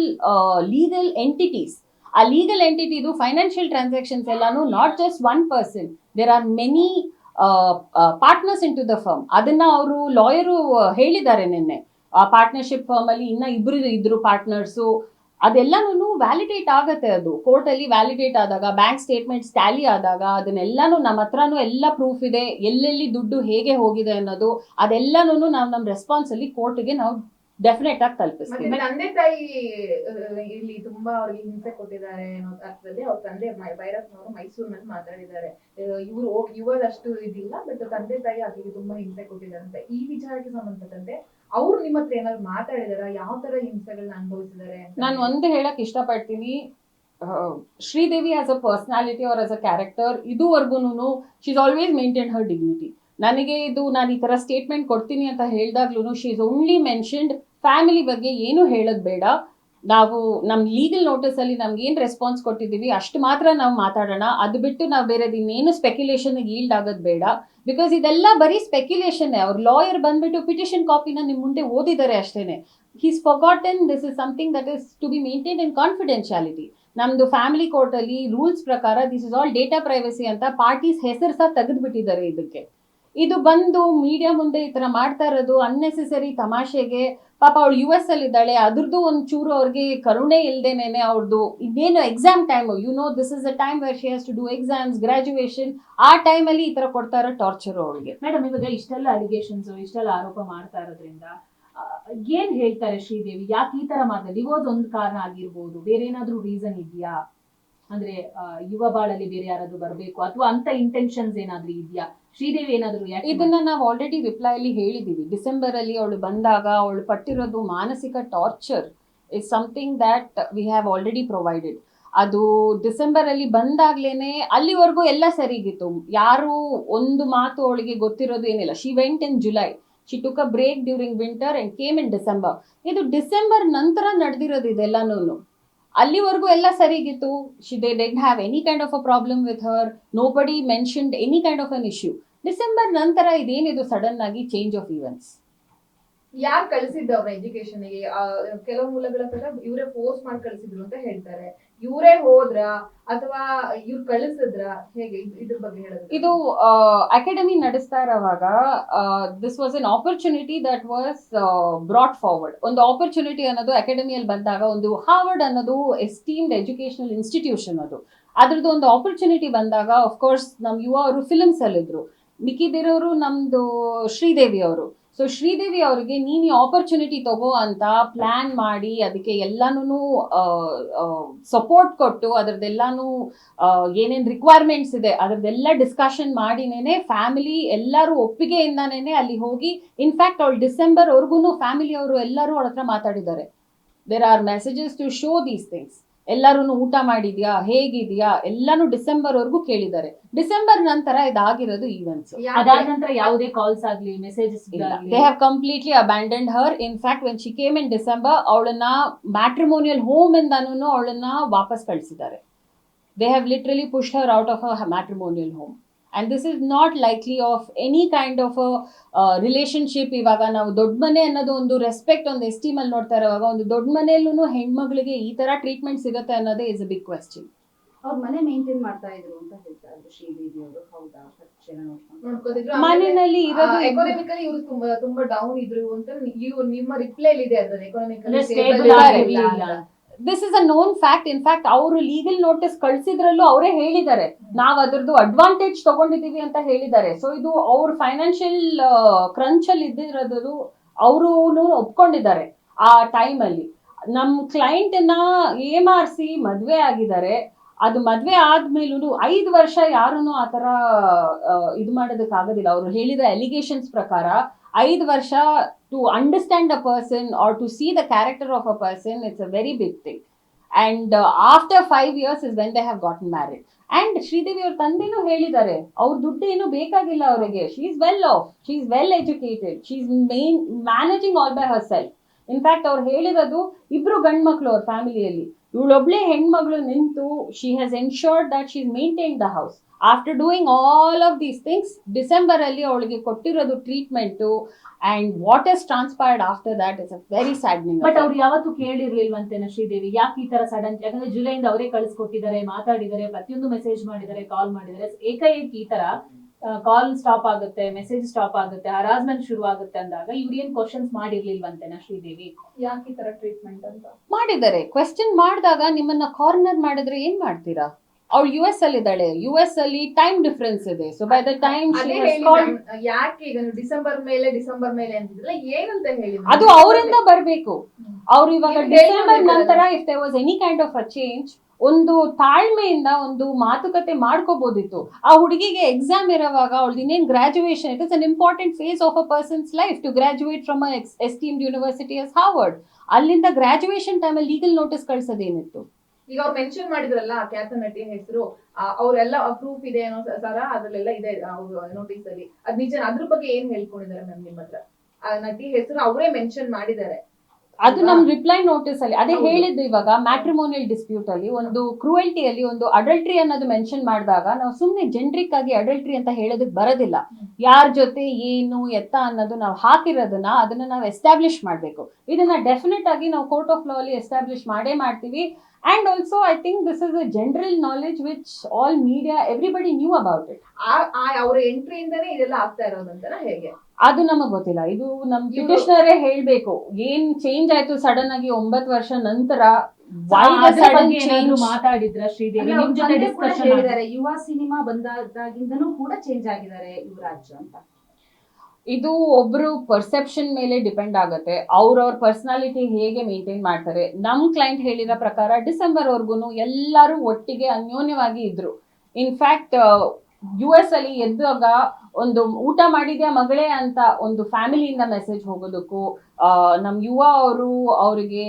legal entities ಆ ಲೀಗಲ್ ಎಂಟಿಟಿದು ಫೈನಾನ್ಷಿಯಲ್ ಟ್ರಾನ್ಸಾಕ್ಷನ್ಸ್ ಎಲ್ಲಾನು not just one person there are many partners in to the firm ಅದನ್ನ ಅವರು ಲಾಯರು ಹೇಳಿದ್ದಾರೆ ನಿನ್ನೆ. ಆ ಪಾರ್ಟ್ನರ್ಶಿಪ್ ಫರ್ಮ್ ಅಲ್ಲಿ ಇನ್ನ ಇಬ್ರು, ಇದ್ರು ಪಾರ್ಟ್ನರ್ಸು ಅದೆಲ್ಲನೂ ವ್ಯಾಲಿಡೇಟ್ ಆಗತ್ತೆ ಅದು. ಕೋರ್ಟಲ್ಲಿ ವ್ಯಾಲಿಡೇಟ್ ಆದಾಗ ಬ್ಯಾಂಕ್ ಸ್ಟೇಟ್ಮೆಂಟ್ಸ್ ಟ್ಯಾಲಿ ಆದಾಗ, ಅದನ್ನೆಲ್ಲಾನು ನಮ್ಮ ಹತ್ರನೂ ಎಲ್ಲ ಪ್ರೂಫ್ ಇದೆ. ಎಲ್ಲೆಲ್ಲಿ ದುಡ್ಡು ಹೇಗೆ ಹೋಗಿದೆ ಅನ್ನೋದು ಅದೆಲ್ಲನೂ ನಾವು ನಮ್ಮ ರೆಸ್ಪಾನ್ಸ್ ಅಲ್ಲಿ ಕೋರ್ಟ್ಗೆ ನಾವು ಡೆಫಿನೆಟ್ ಆಗಿ ತಲುಪಿಸ್ತೀವಿ. ತಂದೆ ತಾಯಿ ಇಲ್ಲಿ ತುಂಬಾ ಅವ್ರಿಗೆ ಹಿಂಸೆ ಕೊಟ್ಟಿದ್ದಾರೆ ಅನ್ನೋ ಅರ್ಥದಲ್ಲಿ ಅವ್ರ ತಂದೆ ಭೈರಪ್ಪನವರು ಮೈಸೂರಿನಲ್ಲಿ ಮಾತಾಡಿದ್ದಾರೆ. ಇವರು ಹೋಗಿ ಅಷ್ಟು ಇದಿಲ್ಲ ಬಟ್ ತಂದೆ ತಾಯಿ ಅವರಿಗೆ ತುಂಬಾ ಹಿಂಸೆ ಕೊಟ್ಟಿದ್ದಾರೆ ಅಂತ. ಈ ವಿಚಾರಕ್ಕೆ ಸಂಬಂಧಪಟ್ಟಂತೆ ಅವ್ರು ನಿಮ್ಮ ಹತ್ರ ಏನಾದ್ರು ಮಾತಾಡಿದಾರ? ಯಾವ ತರ ಹಿಂಸೆಗಳನ್ನ ಅನುಭವಿಸಿದ್ದಾರೆ ನಾನ್ ಒಂದು ಹೇಳಕ್ ಇಷ್ಟಪಡ್ತೀನಿ. Sridevi as a personality or as a character ಇದುವರೆಗೂ is always maintain her dignity ನನಗೆ ಇದು ನಾನು ಈ ತರ ಸ್ಟೇಟ್ಮೆಂಟ್ ಕೊಡ್ತೀನಿ ಅಂತ ಹೇಳಿದಾಗ್ಲೂ she is only mentioned family ಬಗ್ಗೆ ಏನು ಹೇಳೋದು ಬೇಡ. ನಾವು ನಮ್ಮ ಲೀಗಲ್ ನೋಟಿಸ್ ಅಲ್ಲಿ ನಮ್ಗೆ ಏನು ರೆಸ್ಪಾನ್ಸ್ ಕೊಟ್ಟಿದ್ದೀವಿ, ಅಷ್ಟು ಮಾತ್ರ ನಾವು ಮಾತಾಡೋಣ. ಅದು ಬಿಟ್ಟು ನಾವು ಬೇರೆ ಇನ್ನೇನು ಸ್ಪೆಕ್ಯುಲೇಷನ್ ಈಲ್ಡ್ ಆಗೋದು ಬೇಡ. ಬಿಕಾಸ್ ಇದೆಲ್ಲ ಬರೀ ಸ್ಪೆಕ್ಯುಲೇಷನ್ ಅವ್ರ ಲಾಯರ್ ಬಂದ್ಬಿಟ್ಟು ಪಿಟಿಷನ್ ಕಾಪಿನ ನಿಮ್ಮ ಮುಂದೆ ಓದಿದ್ದಾರೆ ಅಷ್ಟೇನೆ. He's forgotten this is something that is to be maintain in confidentiality ನಮ್ದು ಫ್ಯಾಮಿಲಿ ಕೋರ್ಟ್ ಅಲ್ಲಿ ರೂಲ್ಸ್ ಪ್ರಕಾರ this is all data privacy ಅಂತ ಪಾರ್ಟೀಸ್ ಹೆಸರು ಸಹ ತೆಗೆದ್ಬಿಟ್ಟಿದ್ದಾರೆ ಇದಕ್ಕೆ. ಇದು ಬಂದು ಮೀಡಿಯಾ ಮುಂದೆ ಈ ತರ ಮಾಡ್ತಾ ಇರೋದು ಅನ್ನೆಸೆಸರಿ ತಮಾಷೆಗೆ. ಪಾಪ ಅವಳು ಯು ಎಸ್ ಅಲ್ಲಿ ಇದ್ದಾಳೆ ಅದ್ರದ್ದು ಒಂದು ಚೂರು ಅವ್ರಿಗೆ ಕರುಣೆ ಇಲ್ದೇನೆ ಅವ್ರದ್ದು ಇನ್ನೇನು exam time you know this is a time where she has to do exams graduation ಆ ಟೈಮಲ್ಲಿ ಈ ತರ ಕೊಡ್ತಾ ಇರೋ ಟಾರ್ಚರ್ ಅವಳಿಗೆ. ಮೇಡಮ್ ಇವಾಗ ಇಷ್ಟೆಲ್ಲ ಅಲಿಗೇಷನ್ಸ್ ಇಷ್ಟೆಲ್ಲ ಆರೋಪ ಮಾಡ್ತಾ ಇರೋದ್ರಿಂದ ಏನ್ ಹೇಳ್ತಾರೆ ಶ್ರೀದೇವಿ? ಯಾಕೆ ಈ ತರ ಮಾಡ್ತಾರೆ ಡಿವೋರ್ಸ್ ಒಂದು ಕಾರಣ ಆಗಿರ್ಬೋದು, ಬೇರೆ ಏನಾದ್ರೂ ರೀಸನ್ ಇದೆಯಾ? ಅಂದ್ರೆ ಯುವ ಬಾಳಲ್ಲಿ ಬೇರೆ ಯಾರಾದ್ರೂ ಬರಬೇಕು, ಅಥವಾ ಅಂತ ಇಂಟೆನ್ಷನ್ಸ್ ಏನಾದ್ರೂ ಇದೆಯಾ? ಶ್ರೀದೇವಿ ಏನಾದರೂ ಇದನ್ನ ನಾವು ಆಲ್ರೆಡಿ ರಿಪ್ಲೈ ಅಲ್ಲಿ ಹೇಳಿದೀವಿ. ಡಿಸೆಂಬರ್ ಅಲ್ಲಿ ಅವಳು ಬಂದಾಗ ಅವಳು ಪಟ್ಟಿರೋದು ಮಾನಸಿಕ torture is something that we have already provided ಅದು ಡಿಸೆಂಬರ್ ಅಲ್ಲಿ ಬಂದಾಗ್ಲೇನೆ ಅಲ್ಲಿವರೆಗೂ ಎಲ್ಲ ಸರಿಗಿತ್ತು. ಯಾರು ಒಂದು ಮಾತು ಅವಳಿಗೆ ಗೊತ್ತಿರೋದು ಏನಿಲ್ಲ. She went in July she took a break during winter and came in December ಇದು ಡಿಸೆಂಬರ್ ನಂತರ ನಡೆದಿರೋದು ಇದೆಲ್ಲನೂ ಅಲ್ಲಿವರೆಗೂ ಎಲ್ಲ ಸರಿಗಿತ್ತು. She didn't have any kind of a problem with her nobody mentioned any kind of an issue December ನಂತರ ಇದೇನಿದು ಸಡನ್ ಆಗಿ ಚೇಂಜ್ ಆಫ್ ಈವೆಂಟ್ಸ್ ಯಾರು ಕಳಿಸಿದ್ದು ಅವ್ರ ಎಜುಕೇಶನ್ಗೆ? ಆ, ಕೆಲವು ಮೂಲಗಳ ಪ್ರಕಾರ ಇವರೇ ಫೋರ್ಸ್ ಮಾಡಿ ಕಳಿಸಿದ್ರು ಅಂತ ಹೇಳ್ತಾರೆ. ಇವರೇ ಹೋದ್ರ ಅಥವಾ ಇವ್ರು ಕಳಿಸಿದ್ರ ಹೇಗೆ ಇದ್- ಇದ್ರ ಬಗ್ಗೆ ಹೇಳೋದು? ಇದು ಅಕಾಡೆಮಿ ನಡೆಸ್ತಾ ಇರೋವಾಗ this was an opportunity that was brought forward ಒಂದು ಆಪರ್ಚುನಿಟಿ ಅನ್ನೋದು ಅಕಾಡೆಮಿಯಲ್ಲಿ ಬಂದಾಗ ಒಂದು ಹಾರ್ವರ್ಡ್ ಅನ್ನೋದು ಎಸ್ಟೀಮ್ಡ್ ಎಜುಕೇಶನಲ್ ಇನ್ಸ್ಟಿಟ್ಯೂಷನ್ ಅದು. ಅದ್ರದ್ದು ಒಂದು ಆಪರ್ಚುನಿಟಿ ಬಂದಾಗ ಕೋರ್ಸ್ ನಮ್ಮ ಯುವ ಅವರು ಫಿಲಮ್ಸ್ ಅಲ್ಲಿದ್ರು. ಮಿಕ್ಕಿದಿರೋರು ನಮ್ದು ಶ್ರೀದೇವಿ ಅವರು. ಸೊ ಶ್ರೀದೇವಿ ಅವರಿಗೆ, ನೀನು ಆಪರ್ಚುನಿಟಿ ತಗೋ ಅಂತ ಪ್ಲಾನ್ ಮಾಡಿ, ಅದಕ್ಕೆ ಎಲ್ಲಾನು ಸಪೋರ್ಟ್ ಕೊಟ್ಟು, ಅದರದ್ದೆಲ್ಲಾನು ಏನೇನು ರಿಕ್ವೈರ್ಮೆಂಟ್ಸ್ ಇದೆ, ಅದರದ್ದೆಲ್ಲ ಡಿಸ್ಕಷನ್ ಮಾಡಿನೇನೆ ಫ್ಯಾಮಿಲಿ ಎಲ್ಲರೂ ಒಪ್ಪಿಗೆಯಿಂದಾನೇನೆ ಅಲ್ಲಿ ಹೋಗಿ ಇನ್ಫ್ಯಾಕ್ಟ್ ಅವಳು ಡಿಸೆಂಬರ್ವರೆಗೂ ಫ್ಯಾಮಿಲಿಯವರು ಫ್ಯಾಮಿಲಿ ಅವರು ಎಲ್ಲರೂ ಅವಳ ಹತ್ರ ಮಾತಾಡಿದ್ದಾರೆ. There are messages to show these things ಎಲ್ಲರೂ ಊಟ ಮಾಡಿದ್ಯಾ? ಹೇಗಿದ್ಯಾ? ಎಲ್ಲಾನು ಡಿಸೆಂಬರ್ ವರ್ಗೂ ಕೇಳಿದ್ದಾರೆ. ಡಿಸೆಂಬರ್ ನಂತರ ಇದಾಗಿರೋದು ಈವೆಂಟ್ಸ್ ಅದಾದ ನಂತರ ಯಾವುದೇ ಕಾಲ್ಸ್ ಆಗ್ಲಿ ಮೆಸೇಜಸ್ ಇಲ್ಲ. They have completely abandoned her fact when she came in December ಅವಳನ್ನ ಮ್ಯಾಟ್ರಿಮೋನಿಯಲ್ ಹೋಮ್ ಇಂದಾನು ಅವಳನ್ನ ವಾಪಸ್ ಕಳಿಸಿದ್ದಾರೆ. They have literally push her out of a matrimonial home and this is not likely of any kind of relationship ಇವಾಗ ನಾವು ದೊಡ್ಡ ಮನೆ ಅನ್ನೋದು ಒಂದು ರೆಸ್ಪೆಕ್ಟ್ ಒಂದು ಎಸ್ಟೀಮ್ ಅಲ್ಲಿ ನೋಡ್ತಾ ಇರೋವಾಗ ಒಂದು ದೊಡ್ಡ ಮನೆಯಲ್ಲೂ ಹೆಣ್ಮಗಳಿಗೆ ಈ ತರ ಟ್ರೀಟ್ಮೆಂಟ್ ಸಿಗುತ್ತೆ ಅನ್ನೋದೇ ಇಸ್ ಅ ಬಿಗ್ ಕ್ವೆಶ್ಚನ್ ಅವ್ರ ಮನೆ ಮೇಂಟೈನ್ ಮಾಡ್ತಾ ಇದ್ರು ಅಂತ ಹೇಳ್ತಾ ಇದ್ರು ಶ್ರೀದೇವಿ ಅವರು. ಹೌದಾ? ಮನೆಯಲ್ಲಿ ಇರೋದು ಎಕಾನಮಿಕಲಿ ಇವರು ತುಂಬಾ ತುಂಬಾ ಡೌನ್ ಇದ್ರು ಅಂತ ಇವ್ರು ನಿಮ್ಮ ರಿಪ್ಲೈ ಇದೆ ಅದ್ರಲ್ಲಿ economically. This is a known fact in fact ಅವರು ಲೀಗಲ್ ನೋಟಿಸ್ ಕಳ್ಸಿದ್ರಲ್ಲೂ ಅವರೇ ಹೇಳಿದ್ದಾರೆ. ನಾವ್ ಅದ್ರದ್ದು ಅಡ್ವಾಂಟೇಜ್ ತಗೊಂಡಿದ್ದೀವಿ ಅಂತ ಹೇಳಿದ್ದಾರೆ. ಸೊ ಇದು ಅವ್ರ ಫೈನಾನ್ಷಿಯಲ್ ಕ್ರಂಚ್ ಅಲ್ಲಿ ಇದ್ದಿರೋದು ಅವರು ಒಪ್ಕೊಂಡಿದ್ದಾರೆ ಆ ಟೈಮ್ ಅಲ್ಲಿ. ನಮ್ ಕ್ಲೈಂಟ್ನ ಸಿ ಮದ್ವೆ ಆಗಿದ್ದಾರೆ. ಅದು ಮದ್ವೆ ಆದ್ಮೇಲೂ ಐದು ವರ್ಷ ಯಾರೂ ಆ ತರ ಇದು ಮಾಡೋದಕ್ಕೆ ಆಗೋದಿಲ್ಲ ಅವರು ಹೇಳಿದ ಅಲಿಗೇಷನ್ಸ್ ಪ್ರಕಾರ ಐದು ವರ್ಷ to understand a person or to see the character of a person it's a very big thing and after five years is when they have gotten married and Sridevi ಅವ್ರ ತಂದೆನೂ ಹೇಳಿದ್ದಾರೆ, ಅವ್ರ ದುಡ್ಡು ಏನು ಬೇಕಾಗಿಲ್ಲ ಅವರಿಗೆ. She is well off she is well educated she is main managing all by herself in fact ಅವ್ರು ಹೇಳಿರೋದು ಇಬ್ರು ಗಂಡು ಮಕ್ಕಳು ಅವ್ರ ಫ್ಯಾಮಿಲಿಯಲ್ಲಿ ಇವಳೊಬ್ಳೆ ಹೆಣ್ಮಗಳು ನಿಂತು she has ensured that she maintain the house after doing all of these things December ಅಲ್ಲಿ ಅವಳಿಗೆ ಕೊಟ್ಟಿರೋದು treatment and what is transpired after that is a very saddening but ಅವ್ರು ಯಾವತ್ತೂ ಕೇಳಿರ್ಲಿಲ್ವಂತೇನ ಶ್ರೀದೇವಿ ಯಾಕೆ ಈ ತರ ಸಡನ್ ಯಾಕಂದ್ರೆ ಜುಲೈಯಿಂದ ಅವರೇ ಕಳಿಸ್ಕೊಟ್ಟಿದ್ದಾರೆ, ಮಾತಾಡಿದ್ದಾರೆ, ಪ್ರತಿಯೊಂದು ಮೆಸೇಜ್ ಮಾಡಿದ್ದಾರೆ ಕಾಲ್ ಮಾಡಿದ್ದಾರೆ. ಏಕೈಕ ಈ ತರ ಕಾಲ್ ಸ್ಟಾಪ್ ಆಗುತ್ತೆ ಮೆಸೇಜ್ ಸ್ಟಾಪ್ ಆಗುತ್ತೆ ಹರಾಸ್ಮೆಂಟ್ ಶುರು ಆಗುತ್ತೆ ಅಂದಾಗ ಇವ್ರು ಏನ್ ಕ್ವಶನ್ಸ್ ಮಾಡಿರ್ಲಿಲ್ವಂತೆನಾ ಶ್ರೀದೇವಿ? ಯಾಕೆ ಈ ತರ ಟ್ರೀಟ್ಮೆಂಟ್ ಅಂತ? ಮಾಡಿದ್ದಾರೆ. ಕ್ವೆಶ್ಚನ್ ಮಾಡಿದಾಗ ನಿಮ್ಮನ್ನ ಕಾರ್ನರ್ ಮಾಡಿದ್ರೆ ಏನ್ ಮಾಡ್ತೀರಾ? ಅವಳು ಯು ಎಸ್ ಅಲ್ಲಿ ಇದ್ದಾಳೆ ಯು ಎಸ್ ಅಲ್ಲಿ ಟೈಮ್ ಡಿಫ್ರೆನ್ಸ್ ಇದೆ ಸೊ ಬೈ ದ ಟೈಮ್ ಯಾಕೆ ಈಗ ಡಿಸೆಂಬರ್ ಮೇಲೆ ಡಿಸೆಂಬರ್ ಮೇಲೆ ಅಂತಿದ್ರಲ್ಲ ಏನಂತ ಹೇಳಿ ಅದು ಅವರಿಂದ ಬರಬೇಕು. ಅವ್ರು ಇವಾಗ ಡಿಸೆಂಬರ್ ನಂತರ if they was any kind of a change ಒಂದು ತಾಳ್ಮೆಯಿಂದ ಒಂದು ಮಾತುಕತೆ ಮಾಡ್ಕೋಬೋದಿತ್ತು. ಆ ಹುಡುಗಿಗೆ ಎಕ್ಸಾಮ್ ಇರೋವಾಗ ಅವಳದು ಇನ್ನೇನು graduation it is an important phase of a person's life to graduate from esteemed university as Harvard ಅಲ್ಲಿಂದ ಗ್ರಾಜುಯೇಷನ್ ಟೈಮಲ್ಲಿ ಲೀಗಲ್ ನೋಟಿಸ್ ಕಳ್ಸೋದೇನಿತ್ತು? ಈಗ ಅವ್ರು ಮೆನ್ಷನ್ ಮಾಡಿದ್ರಲ್ಲ ಖ್ಯಾತ ನಟಿ ಹೆಸರು ಅವರೆಲ್ಲ ಪ್ರೂಫ್ ಇದೆ ಅನ್ನೋ ಸರ ಅದ್ರಲ್ಲೆಲ್ಲ ಇದೆ ಅವರು ನೋಟಿಸ್ ಅಲ್ಲಿ. ಅದ್ ನಿಜ, ಅದ್ರ ಬಗ್ಗೆ ಏನ್ ಹೇಳ್ಕೊಂಡಿದ್ದಾರೆ ಮ್ಯಾಮ್ ನಿಮ್ಮ ಹತ್ರ ಆ, ನಟಿ ಹೆಸರು ಅವರೇ ಮೆನ್ಷನ್ ಮಾಡಿದ್ದಾರೆ. ಅದು ನಮ್ ರಿಪ್ಲೈ ನೋಟಿಸ್ ಅಲ್ಲಿ. ಅದೇ. ಹೇಳಿದ್ದು ಇವಾಗ ಮ್ಯಾಟ್ರಿಮೋನಿಯಲ್ ಡಿಸ್ಪ್ಯೂಟ್ ಅಲ್ಲಿ ಒಂದು ಕ್ರೂಯಲ್ಟಿ ಅಲ್ಲಿ ಒಂದು ಅಡಲ್ಟ್ರಿ ಅನ್ನೋದು ಮೆನ್ಷನ್ ಮಾಡಿದಾಗ ನಾವು ಸುಮ್ಮನೆ ಜೆನ್ರಿಕ್ ಆಗಿ ಅಡಲ್ಟ್ರಿ ಅಂತ ಹೇಳೋದಕ್ಕೆ ಬರೋದಿಲ್ಲ. ಯಾರ ಜೊತೆ ಏನು ಎತ್ತ ಅನ್ನೋದು ನಾವು ಹಾಕಿರೋದನ್ನ ಅದನ್ನ ನಾವು ಎಸ್ಟಾಬ್ಲಿಷ್ ಮಾಡಬೇಕು. ಇದನ್ನ ಡೆಫಿನೆಟ್ ಆಗಿ ನಾವು ಕೋರ್ಟ್ ಆಫ್ ಲಾ ಅಲ್ಲಿ ಎಸ್ಟಾಬ್ಲಿಷ್ ಮಾಡೇ ಮಾಡ್ತೀವಿ. And also I think this is a general knowledge which all media everybody knew about it ಅವ್ರ ಎಂಟ್ರಿಯಿಂದನೇ ಇದೆಲ್ಲ ಆಗ್ತಾ ಇರೋದಂತ ಹೇಗೆ? ಅದು ನಮಗ್ ಗೊತ್ತಿಲ್ಲ. ಇದು ನಮ್ ಬ್ರಿಟಿಷ್ನರೇ ಹೇಳ್ಬೇಕು. ಏನ್ ಚೇಂಜ್ ಆಯ್ತು ಸಡನ್ ಆಗಿ ಒಂಬತ್ತು ವರ್ಷ ನಂತರ? ಮಾತಾಡಿದ್ರ ಶ್ರೀದೇವಿ? ನಿಮ್ ಜೊತೆ ಕೂಡ ಡಿಸ್ಕಷನ್ ಹೇಳಿದ್ದಾರೆ. ಯುವ ಸಿನಿಮಾ ಬಂದಾಗಿಂದನೂ ಕೂಡ ಚೇಂಜ್ ಆಗಿದ್ದಾರೆ ಯುವರಾಜ್ ಅಂತ. ಇದು ಒಬ್ರು ಪರ್ಸೆಪ್ಷನ್ ಮೇಲೆ ಡಿಪೆಂಡ್ ಆಗುತ್ತೆ. ಅವ್ರವ್ರ ಪರ್ಸನಾಲಿಟಿ ಹೇಗೆ ಮೇಂಟೈನ್ ಮಾಡ್ತಾರೆ. ನಮ್ ಕ್ಲೈಂಟ್ ಹೇಳಿದ ಪ್ರಕಾರ ಡಿಸೆಂಬರ್ ವರ್ಗುನು ಎಲ್ಲರೂ ಒಟ್ಟಿಗೆ ಅನ್ಯೋನ್ಯವಾಗಿ ಇದ್ರು. ಇನ್ಫ್ಯಾಕ್ಟ್ ಯು ಎಸ್ ಅಲ್ಲಿ ಎದ್ದಾಗ ಒಂದು ಊಟ ಮಾಡಿದ ಮಗಳೇ ಅಂತ ಒಂದು ಫ್ಯಾಮಿಲಿಯಿಂದ ಮೆಸೇಜ್ ಹೋಗೋದಕ್ಕೂ ನಮ್ ಯುವ ಅವರು ಅವರಿಗೆ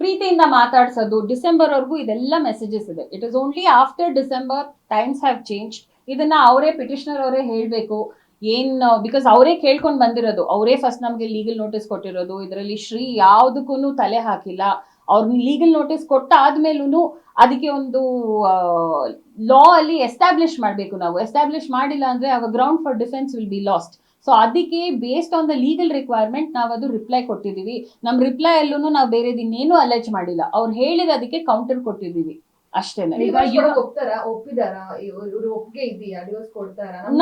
ಪ್ರೀತಿಯಿಂದ ಮಾತಾಡ್ಸೋದು ಡಿಸೆಂಬರ್ ವರ್ಗೂ ಇದೆಲ್ಲ ಮೆಸೇಜಸ್ ಇದೆ. It is only after December times have change ಇದನ್ನ ಅವರೇ ಪಿಟಿಷನರ್ ಅವರೇ ಹೇಳಬೇಕು. ಏನ್ ಬಿಕಾಸ್ ಅವರೇ ಕೇಳ್ಕೊಂಡು ಬಂದಿರೋದು. ಅವರೇ ಫಸ್ಟ್ ನಮಗೆ ಲೀಗಲ್ ನೋಟಿಸ್ ಕೊಟ್ಟಿರೋದು. ಇದರಲ್ಲಿ ಶ್ರೀ ಯಾವುದಕ್ಕೂ ತಲೆ ಹಾಕಿಲ್ಲ. ಅವ್ರ ಲೀಗಲ್ ನೋಟಿಸ್ ಕೊಟ್ಟ ಆದ್ಮೇಲೂ ಅದಕ್ಕೆ ಒಂದು ಲಾ ಅಲ್ಲಿ ಎಸ್ಟಾಬ್ಲಿಷ್ ಮಾಡಬೇಕು ನಾವು. ಎಸ್ಟಾಬ್ಲಿಷ್ ಮಾಡಿಲ್ಲ ಅಂದ್ರೆ our ground for defence will be lost so ಅದಕ್ಕೆ based on the legal requirement ನಾವು ಅದು ರಿಪ್ಲೈ ಕೊಟ್ಟಿದ್ದೀವಿ. ನಮ್ಮ ರಿಪ್ಲೈ ಅಲ್ಲೂ ನಾವು ಬೇರೆದು ಇನ್ನೇನು ಅಲೆಜ್ ಮಾಡಿಲ್ಲ. ಅವ್ರು ಹೇಳಿರೋದಕ್ಕೆ ಕೌಂಟರ್ ಕೊಟ್ಟಿದ್ದೀವಿ. ಅಷ್ಟೇನೆ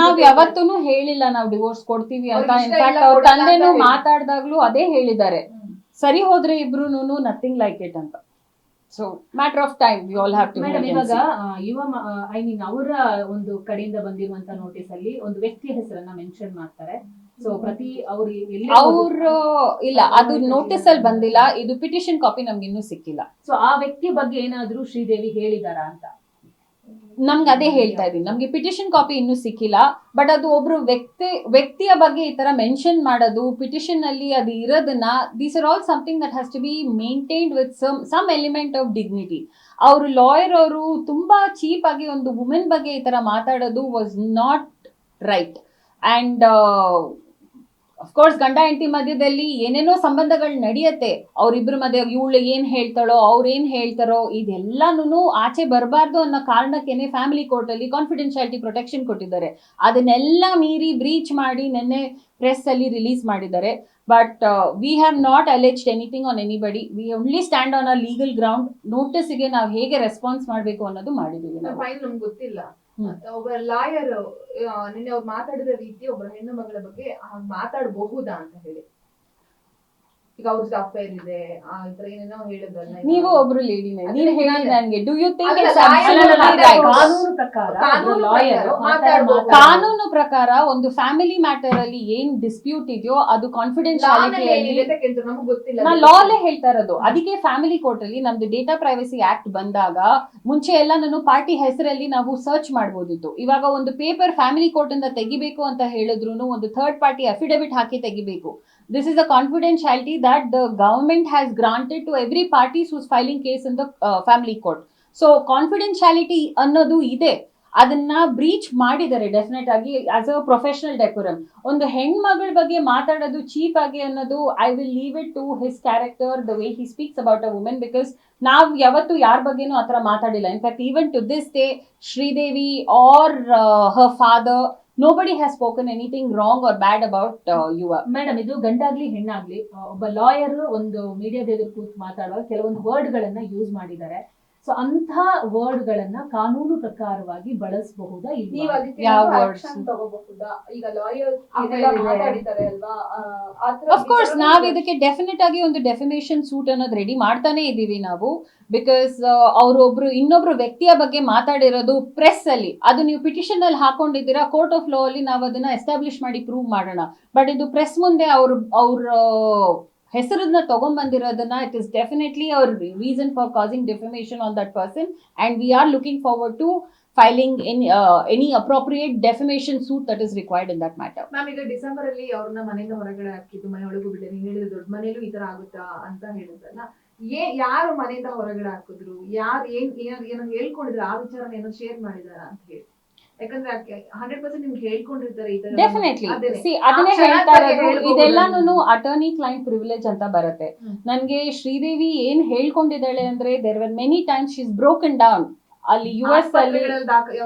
ನಾವ್ ಯಾವತ್ತೂ ಹೇಳಿಲ್ಲ ನಾವು ಡಿವೋರ್ಸ್ ಕೊಡ್ತೀವಿ ಅಂತ. ಇನ್ಫ್ಯಾಕ್ಟ್ ಅವ್ರ ತಂದೆನೂ. ಮಾತಾಡ್ದಾಗ್ಲೂ ಅದೇ ಹೇಳಿದ್ದಾರೆ. ಸರಿ ಹೋದ್ರೆ ಇಬ್ರು ನಥಿಂಗ್ ಲೈಕ್ ಇಟ್ ಅಂತ. So matter of time you all have to madam ಇವಾಗ ಯುವ ಐ ಮೀನ್ ಅವರ ಒಂದು ಕಡೆಯಿಂದ ಬಂದಿರುವಂತ ನೋಟಿಸ್ ಅಲ್ಲಿ ಒಂದು ವ್ಯಕ್ತಿ ಹೆಸರನ್ನ ಮೆನ್ಷನ್ ಮಾಡ್ತಾರೆ. ಸೊ ಪ್ರತಿ ಅವರು ಅವ್ರು ಇಲ್ಲ ಅದು ನೋಟಿಸ್ ಅಲ್ಲಿ ಬಂದಿಲ್ಲ ಇದು ಪಿಟಿಷನ್ ಕಾಪಿ ನಮ್ಗೆ ಇನ್ನೂ ಸಿಕ್ಕಿಲ್ಲ. ಸೊ ಆ ವ್ಯಕ್ತಿ ಬಗ್ಗೆ ಏನಾದ್ರೂ ಶ್ರೀದೇವಿ ಹೇಳಿದಾರ ಅಂತ? ನಮ್ಗೆ ಅದೇ ಹೇಳ್ತಾ ಇದೀನಿ ನಮ್ಗೆ ಪಿಟಿಷನ್ ಕಾಪಿ ಇನ್ನೂ ಸಿಕ್ಕಿಲ್ಲ. ಬಟ್ ಅದು ಒಬ್ರು ವ್ಯಕ್ತಿ, ವ್ಯಕ್ತಿಯ ಬಗ್ಗೆ ಈ ತರ ಮೆನ್ಷನ್ ಮಾಡೋದು ಪಿಟಿಷನ್ ಅಲ್ಲಿ ಅದು ಇರೋದನ್ನ these are all something that has to be maintained with some some element of dignity ಅವರು ಲಾಯರ್ ಅವರು ತುಂಬಾ ಚೀಪ್ ಆಗಿ ಒಂದು ವುಮೆನ್ ಬಗ್ಗೆ ಈ ತರ ಮಾತಾಡೋದು was not right and of course ಗಂಡ ಹೆಂಡತಿ ಮಧ್ಯದಲ್ಲಿ ಏನೇನೋ ಸಂಬಂಧಗಳು ನಡೆಯುತ್ತೆ. ಅವ್ರಿಬ್ರ ಮಧ್ಯೆ ಇವಳು ಏನ್ ಹೇಳ್ತಾಳೋ ಅವ್ರೇನು ಹೇಳ್ತಾರೋ ಇದೆಲ್ಲಾನು ಆಚೆ ಬರಬಾರ್ದು ಅನ್ನೋ ಕಾರಣಕ್ಕೇನೆ ಫ್ಯಾಮಿಲಿ ಕೋರ್ಟ್ ಅಲ್ಲಿ ಕಾನ್ಫಿಡೆನ್ಶಿಯಾಲಿಟಿ ಪ್ರೊಟೆಕ್ಷನ್ ಕೊಟ್ಟಿದ್ದಾರೆ. ಅದನ್ನೆಲ್ಲ ಮೀರಿ ಬ್ರೀಚ್ ಮಾಡಿ ನಿನ್ನೆ ಪ್ರೆಸ್ ಅಲ್ಲಿ ರಿಲೀಸ್ ಮಾಡಿದ್ದಾರೆ. But we have not alleged anything on anybody we only stand on a legal ground ನೋಟಿಸ್ಗೆ ನಾವು ಹೇಗೆ ರೆಸ್ಪಾನ್ಸ್ ಮಾಡಬೇಕು ಅನ್ನೋದು ಮಾಡಿದ್ದೀವಿ ಗೊತ್ತಿಲ್ಲ. ಒಬ್ಬ ಲಾಯರ್ ನಿನ್ನೆ ಅವ್ರು ಮಾತಾಡಿದ ರೀತಿ ಒಬ್ಬ ಹೆಣ್ಣು ಮಗಳ ಬಗ್ಗೆ ಹಾಗ್ ಮಾತಾಡಬಹುದಾ ಅಂತ ಹೇಳಿ. ಈಗ ಅವ್ರದ್ದು ಅಫೇರ್ ಇದೆ ಆ ತರ ಏನೇನೋ ಹೇಳಿದ್ರಲ್ಲ ನೀವು ಒಬ್ರು ಲೇಡಿನೇ ನೀವು ನೀವ್ ಹೇಳಿ ನಾನು- ನನ್ಗೆ ಡೂ ಯು ಥಿಂಕ್ ಕಾನೂನು ಪ್ರಕಾರ ಕಾನೂನು ಲಾಯರ್ ಪ್ರಕಾರ ಕಾನೂನು ಪ್ರಕಾರ ಒಂದು ಫ್ಯಾಮಿಲಿ ಮ್ಯಾಟರ್ ಅಲ್ಲಿ ಏನ್ ಡಿಸ್ಪ್ಯೂಟ್ ಇದೆಯೋ ಅದು ಕಾನ್ಫಿಡೆನ್ಶಿಯಾಲಿಟಿ ನಾ ಅಲ್ಲಿ ಅಲ್ಲೇ ಅಂತ ಕೇಳ್ತಾರೆ, ನಮ್ಗೆ ಗೊತ್ತಿಲ್ಲ ನಾ ಲಾಲೇ ಹೇಳ್ತಾ ಇರೋದು. ಅದಕ್ಕೆ ಫ್ಯಾಮಿಲಿ ಕೋರ್ಟ್ ಅಲ್ಲಿ ನಮ್ದು ಡೇಟಾ ಪ್ರೈವಸಿ ಆಕ್ಟ್ ಬಂದಾಗ ಮುಂಚೆ ಎಲ್ಲ ನಾನು ಪಾರ್ಟಿ ಹೆಸರಲ್ಲಿ ನಾವು ಸರ್ಚ್ ಮಾಡ್ಬೋದಿತ್ತು. ಇವಾಗ ಒಂದು ಪೇಪರ್ ಫ್ಯಾಮಿಲಿ ಕೋರ್ಟ್ ಇಂದ ತೆಗಿಬೇಕು ಅಂತ ಹೇಳಿದ್ರು ಒಂದು ಥರ್ಡ್ ಪಾರ್ಟಿ ಅಫಿಡವಿಟ್ ಹಾಕಿ ತೆಗಿಬೇಕು. This a confidentiality that the the has granted granted to every parties filing case in the uh, family court so confidentiality ಅನ್ನೋದು ಇದೆ. ಅದನ್ನ ಬ್ರೀಚ್ ಮಾಡಿದ್ದಾರೆ ಡೆಫಿನೆಟ್ ಆಗಿ ಆಸ್ ಅ ಪ್ರೊಫೆಷನಲ್ ಡೆಕೋರಮ್ ಒಂದು ಹೆಣ್ಮಗಳ ಬಗ್ಗೆ ಮಾತಾಡೋದು ಚೀಪ್ ಆಗಿ ಅನ್ನೋದು I will leave it to his character the way he speaks about a women because ನಾವು ಯಾವತ್ತು ಯಾರ ಬಗ್ಗೆನೂ ಆ ಥರ ಮಾತಾಡಿಲ್ಲ. In fact even to this day Sridevi or her father nobody has spoken anything wrong or bad about your madam ಇದು ಗಂಡಾಗ್ಲಿ, ಹೆಣ್ಣಾಗ್ಲಿ ಒಬ್ಬ ಲಾಯರ್ ಒಂದು ಮೀಡಿಯಾದ ಎದುರು ಕೂತು ಮಾತಾಡುವಾಗ ಕೆಲವೊಂದು ವರ್ಡ್ ಗಳನ್ನ ಯೂಸ್ ಮಾಡಿದ್ದಾರೆ. ಸೊ ಅಂತ ವರ್ಡ್ ಗಳನ್ನ ಕಾನೂನು ಪ್ರಕಾರವಾಗಿ ಬಳಸಬಹುದಾ ನೀವ್ ಇಲ್ಲ ಅದಕ್ಕೆ ಯಾವ ಯಾವ words? ಆಕ್ಷನ್ ತಗೋಬಹುದಾ? ಈಗ ಲಾಯರ್ ಆಮೇಲೆ ಮಾತಾಡಿದ್ದಾರೆ ಅಲ್ವಾ? ಆ, ಆ ಥರ ಅಫ್ಕೋರ್ಸ್ ನಾವ್ ಇದಕ್ಕೆ ಡೆಫಿನೆಟ್ ಆಗಿ ಒಂದು ಡೆಫಿನೇಷನ್ ಸೂಟ್ ಅನ್ನೋದು ರೆಡಿ ಮಾಡ್ತಾನೆ ಇದೀವಿ ನಾವು. ಬಿಕಾಸ್ ಅವರೊಬ್ರು ಇನ್ನೊಬ್ರು ವ್ಯಕ್ತಿಯ ಬಗ್ಗೆ ಮಾತಾಡಿರೋದು ಪ್ರೆಸ್ ಅಲ್ಲಿ. ಅದು ನೀವು ಪಿಟಿಷನ್ ಅಲ್ಲಿ ಹಾಕೊಂಡಿದ್ದೀರಾ ಕೋರ್ಟ್ ಆಫ್ ಲಾ ಅಲ್ಲಿ ನಾವು ಅದನ್ನ ಎಸ್ಟಾಬ್ಲಿಷ್ ಮಾಡಿ ಪ್ರೂವ್ ಮಾಡೋಣ. ಬಟ್ ಇದು ಪ್ರೆಸ್ ಮುಂದೆ ಅವ್ರ ಅವ್ರ ಹೆಸರನ್ನ ತಗೊಂಡ್ಬಂದಿರೋದನ್ನ it is definitely our reason for causing defamation on that person and we are looking forward to filing any any appropriate defamation suit that is required in that matter ma'am ಈಗ ಡಿಸೆಂಬರ್ ಅಲ್ಲಿ ಅವ್ರನ್ನ ಮನೆಯಿಂದ ಹೊರಗಡೆ ಹಾಕಿದ್ದು ಮನೆ ಒಳಗೂ ನೀವು ಹೇಳಿದ ದೊಡ್ಡ ಮನೇಲೂ ಈ ತರ ಆಗುತ್ತಾ ಅಂತ ಹೇಳಿದ್ರಲ್ಲ, ಏ, ಯಾರು ಮನೆಯಿಂದ ಹೊರಗಡೆ ಹಾಕಿದ್ರು? ಯಾರು ಏನ್ ಏನಾದ್ರು ಏನೋ ಹೇಳ್ಕೊಂಡಿದ್ರು? ಆ ವಿಚಾರನ ಏನೋ ಶೇರ್ ಮಾಡಿದಾರ ಅಂತ ಹೇಳಿ. ಯಾಕಂದ್ರೆ ಹಂಡ್ರೆಡ್ ಪರ್ಸೆಂಟ್ ನಿಮ್ಗೆ ಹೇಳ್ಕೊಂಡಿರ್ತಾರೆ ಈ ತರ ಡೆಫಿನೆಟ್ಲಿ ಸಿ ಅದನ್ನೇ ಹೇಳ್ತಾ ಇರೋದು ಹೇಳ್ಬೋದು. ಇದೆಲ್ಲಾನು ಅಟರ್ನಿ ಕ್ಲೈಂಟ್ ಪ್ರಿವಿಲೇಜ್ ಅಂತ ಬರುತ್ತೆ. ನನ್ಗೆ ಶ್ರೀದೇವಿ ಏನ್ ಹೇಳ್ಕೊಂಡಿದ್ದಾಳೆ ಅಂದ್ರೆ there were many times she's broken down ಅಲ್ಲಿ ಯು ಎಸ್ ಅಲ್ಲಿ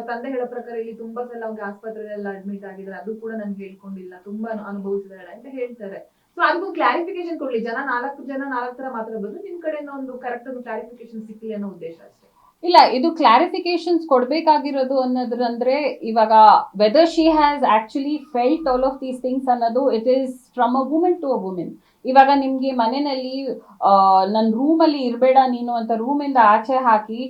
ತಂದೆ ಹೇಳೋ ಪ್ರಕಾರ ಇಲ್ಲಿ ತುಂಬಾ ಸಲ ಅವ್ರಿಗೆ ಆಸ್ಪತ್ರೆಯಲ್ಲಿ ಅಡ್ಮಿಟ್ ಆಗಿದ್ರೆ ಅದು ಕೂಡ ನನ್ಗೆ ಹೇಳ್ಕೊಂಡಿಲ್ಲ. ತುಂಬಾ ಅನು- ಅನುಭವಿಸಿದಾಳೆ ಅಂತ ಹೇಳ್ತಾರೆ. ಸೊ ಅದಕ್ಕೂ ಕ್ಲಾರಿಫಿಕೇಶನ್ ಕೊಡ್ಲಿ. ಜನ ನಾಲ್ಕು ಜನ ನಾಲ್ಕು ತರ ಮಾತ್ರ ಬಂದು ನಿಮ್ ಕಡೆಯಿಂದ ಒಂದು ಕರೆಕ್ಟ್ ಒಂದು ಕ್ಲಾರಿಫಿಕೇಶನ್ ಸಿಕ್ಲಿ ಅನ್ನೋ ಉದ್ದೇಶ ಅಷ್ಟೇ. ಇಲ್ಲ, ಇದು ಕ್ಲಾರಿಫಿಕೇಶನ್ಸ್ ಕೊಡ್ಬೇಕಾಗಿರೋದು ಅನ್ನೋದ್ರಂದ್ರೆ ಇವಾಗ whether she has actually felt all of these things ಅನ್ನೋದು it is from a women to a women ಇವಾಗ ನಿಮ್ಗೆ ಮನೆಯಲ್ಲಿ ನನ್ನ ರೂಮಲ್ಲಿ ಇರಬೇಡ ನೀನು ಅಂತ ರೂಮಿಂದ ಆಚೆ ಹಾಕಿ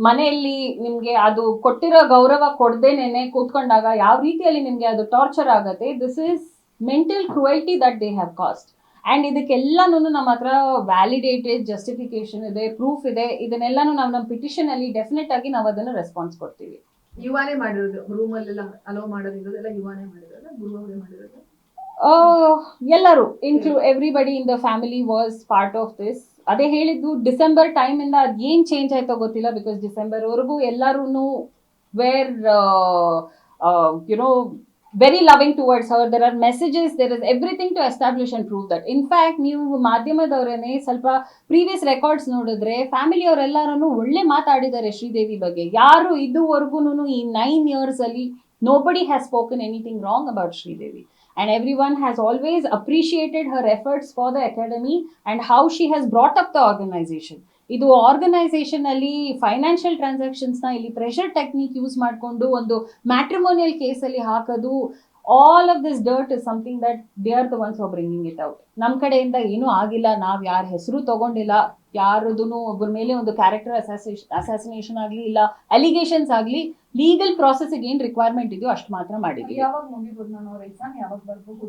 ಮನೆಯಲ್ಲಿ ನಿಮ್ಗೆ ಅದು ಕೊಟ್ಟಿರೋ ಗೌರವ ಕೊಡ್ದೇನೆ ಕೂತ್ಕೊಂಡಾಗ ಯಾವ ರೀತಿಯಲ್ಲಿ ನಿಮ್ಗೆ ಅದು ಟಾರ್ಚರ್ ಆಗುತ್ತೆ this is mental cruelty that they have caused and ಇದಕ್ಕೆಲ್ಲಾನು ನಮ್ಮ ಹತ್ರ ವ್ಯಾಲಿಡೇಟೆಡ್ ಜಸ್ಟಿಫಿಕೇಶನ್ ಇದೆ ಪ್ರೂಫ್ ಇದೆ. ಇದನ್ನೆಲ್ಲಾನು ನಾವು ನಮ್ಮ ಪಿಟಿಷನ್ ಅಲ್ಲಿ ಡೆಫಿನೆಟ್ ಆಗಿ ನಾವು ಅದನ್ನು ರೆಸ್ಪಾನ್ಸ್ ಕೊಡ್ತೀವಿ. ಯುವಾನೇ ಮಾಡಿರೋದು ರೂಮಲ್ಲೆಲ್ಲ ಅಲೋ ಮಾಡೋದಿರೋದೆಲ್ಲ ಯುವಾನೇ ಮಾಡಿರೋದು? ಗುರು ಅವರೇ ಮಾಡಿರೋದು? ಎಲ್ಲರೂ include everybody in the family was part of this ಅದೇ ಹೇಳಿದ್ದು ಡಿಸೆಂಬರ್ ಟೈಮ್ ಇಂದ ಏನು ಏನ್ ಚೇಂಜ್ ಆಯ್ತೋ ಗೊತ್ತಿಲ್ಲ ಬಿಕಾಸ್ ಡಿಸೆಂಬರ್ವರೆಗೂ ಎಲ್ಲರೂ were you know very loving towards our there are messages there is everything to establish and prove that in fact ನೀವು ಮಾಧ್ಯಮದವರೇ ಸ್ವಲ್ಪ ಪ್ರೀವಿಯಸ್ ರೆಕಾರ್ಡ್ಸ್ ನೋಡಿದ್ರೆ ಫ್ಯಾಮಿಲಿ ಅವರೆಲ್ಲರೂ ಒಳ್ಳೆ ಮಾತಾಡಿದ್ದಾರೆ ಶ್ರೀದೇವಿ ಬಗ್ಗೆ. ಯಾರು ಇದುವರೆಗೂ ಈ ನೈನ್ ಇಯರ್ಸ್ ಅಲ್ಲಿ nobody has spoken anything wrong about Sridevi. And everyone has always appreciated her efforts for the academy and how she has brought up the organisation ಇದು ಆರ್ಗನೈಸೇಷನ್ ಅಲ್ಲಿ ಫೈನಾನ್ಷಿಯಲ್ ಟ್ರಾನ್ಸಾಕ್ಷನ್ಸ್ನ ಇಲ್ಲಿ ಪ್ರೆಷರ್ ಟೆಕ್ನಿಕ್ ಯೂಸ್ ಮಾಡಿಕೊಂಡು ಒಂದು ಮ್ಯಾಟ್ರಿಮೋನಿಯಲ್ ಕೇಸ್ ಅಲ್ಲಿ ಹಾಕೋದು. All of this dirt is something that they are the ones bringing it out ನಮ್ಮ ಕಡೆಯಿಂದ ಏನೂ ಆಗಿಲ್ಲ. ನಾವು ಯಾರ ಹೆಸರು ತಗೊಂಡಿಲ್ಲ. ಯಾರದೂ ಒಬ್ಬರ ಮೇಲೆ ಒಂದು ಕ್ಯಾರೆಕ್ಟರ್ ಅಸಾಸಿನೇಷನ್ ಆಗಲಿ ಇಲ್ಲ ಅಲಿಗೇಷನ್ಸ್ ಆಗಲಿ ಲೀಗಲ್ ಪ್ರಾಸೆಸ್ಗೆ ಏನು ರಿಕ್ವೈರ್ಮೆಂಟ್ ಇದೆಯೋ ಅಷ್ಟು ಮಾತ್ರ ಮಾಡಿದ್ದೀವಿ. ಯಾವಾಗ ಮುಗಿಬೋದು ನಾನು ಎಕ್ಸಾಮ್ ಯಾವಾಗ ಬರ್ಬೋದು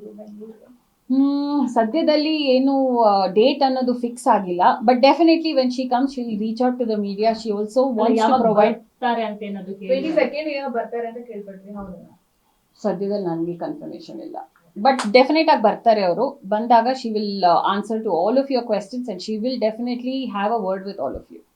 ಹ್ಮ್ ಸದ್ಯದಲ್ಲಿ ಏನು ಡೇಟ್ ಅನ್ನೋದು ಫಿಕ್ಸ್ ಆಗಿಲ್ಲ. But definitely when she come she reach out to the media she also ಯಾವಾಗ ಪ್ರೊವೈಡ್ ಬರ್ತಾರೆ ಅಂತ ಏನಾದ್ರು ಟ್ವೆಂಟಿ ಕೇಳಿದ್ರೆ ಸೆಕೆಂಡ್ ಏನೋ ಬರ್ತಾರೆ ಅಂತ ಕೇಳ್ಪಟ್ವಿ ಹೌದಾ. ಸದ್ಯದಲ್ಲಿ ನನಗೆ ಕನ್ಫರ್ಮೇಶನ್ ಇಲ್ಲ. ಬಟ್ ಡೆಫಿನೆಟ್ ಆಗಿ ಬರ್ತಾರೆ ಅವರು. ಬಂದಾಗ she will answer to all of your questions and she will definitely have a word with all of you